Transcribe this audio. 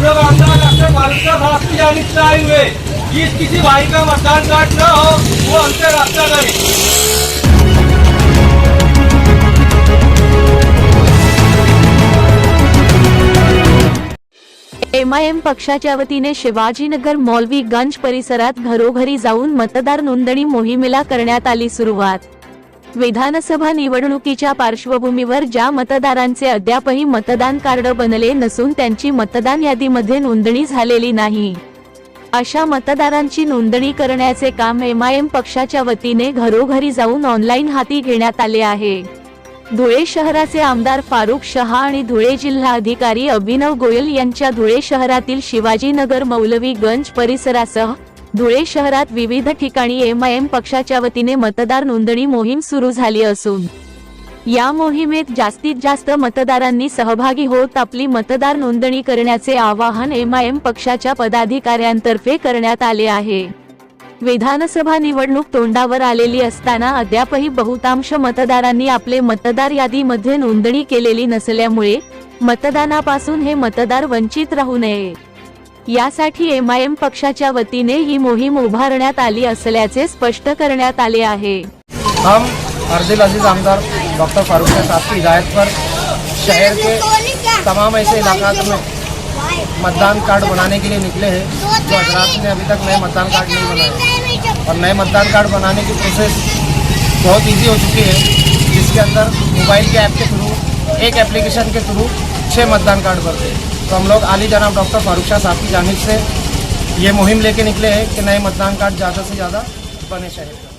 हम लोग आमदार डॉक्टर फारूक साहब की जानिब से आए हुए जिस किसी भाई का मतदान कार्ड न हो वो हमसे रास्ता करे एमआयएम पक्षाच्या वतीने शिवाजीनगर मौलवीगंज परिसरात घरोघरी जाऊन मतदार नोंदणी मोहिमेला करण्यात आली सुरुवात. विधानसभा निवडणुकीच्या पार्श्वभूमीवर ज्या मतदारांचे अद्यापही मतदान कार्ड बनले नसून त्यांची मतदान यादीमध्ये नोंदणी झालेली नाही. अशा मतदारांची नोंदणी करण्याचे काम एमआयएम पक्षाच्या वतीने घरोघरी जाऊन ऑनलाईन हाती घेण्यात आले आहे. धुळे शहराचे आमदार फारुख शहा आणि धुळे जिल्हा अधिकारी अभिनव गोयल यांच्या धुळे शहरातील शिवाजीनगर मौलवीगंज परिसरासह धुळे शहरात विविध ठिकाणी एम आय एम पक्षाच्या वतीने मतदार नोंदणी मोहीम सुरू झाली असून या मोहिमेत जास्तीत जास्त मतदारांनी सहभागी होत आपली मतदार नोंदणी करण्याचे आवाहन एम आय एम पक्षाच्या पदाधिकाऱ्यांतर्फे करण्यात आले आहे. विधानसभा निवडणूक तोंडावर आलेली असताना अद्यापही बहुतांश मतदारांनी आपले मतदार यादीमध्ये नोंदणी केलेली नसल्यामुळे मतदानापासून हे मतदार वंचित राहू नये. यासाठी एमआयएम पक्षाच्या वतीने ही मोहीम उभारण्यात आली असल्याचे स्पष्ट करण्यात आले आहे. हम अर्दिल अजीज आमदार डॉक्टर फारूक साहब की हिदायत पर शहर के तमाम ऐसे इलाकात में मतदान कार्ड बनाने के लिए निकले हैं जो हजरात ने अभी तक नए मतदान कार्ड नहीं बनाए और नए मतदान कार्ड बनाने की प्रोसेस बहुत इजी हो चुकी है जिसके अंदर मोबाइल के ऐप के थ्रू एक एप्लीकेशन के थ्रू छः मतदान कार्ड बनते हैं। तो हम लोग आली जनाब डॉक्टर फारूक शाह साहब की जानब से ये मुहिम लेके निकले हैं कि नए मतदान कार्ड ज़्यादा से ज़्यादा बने शहर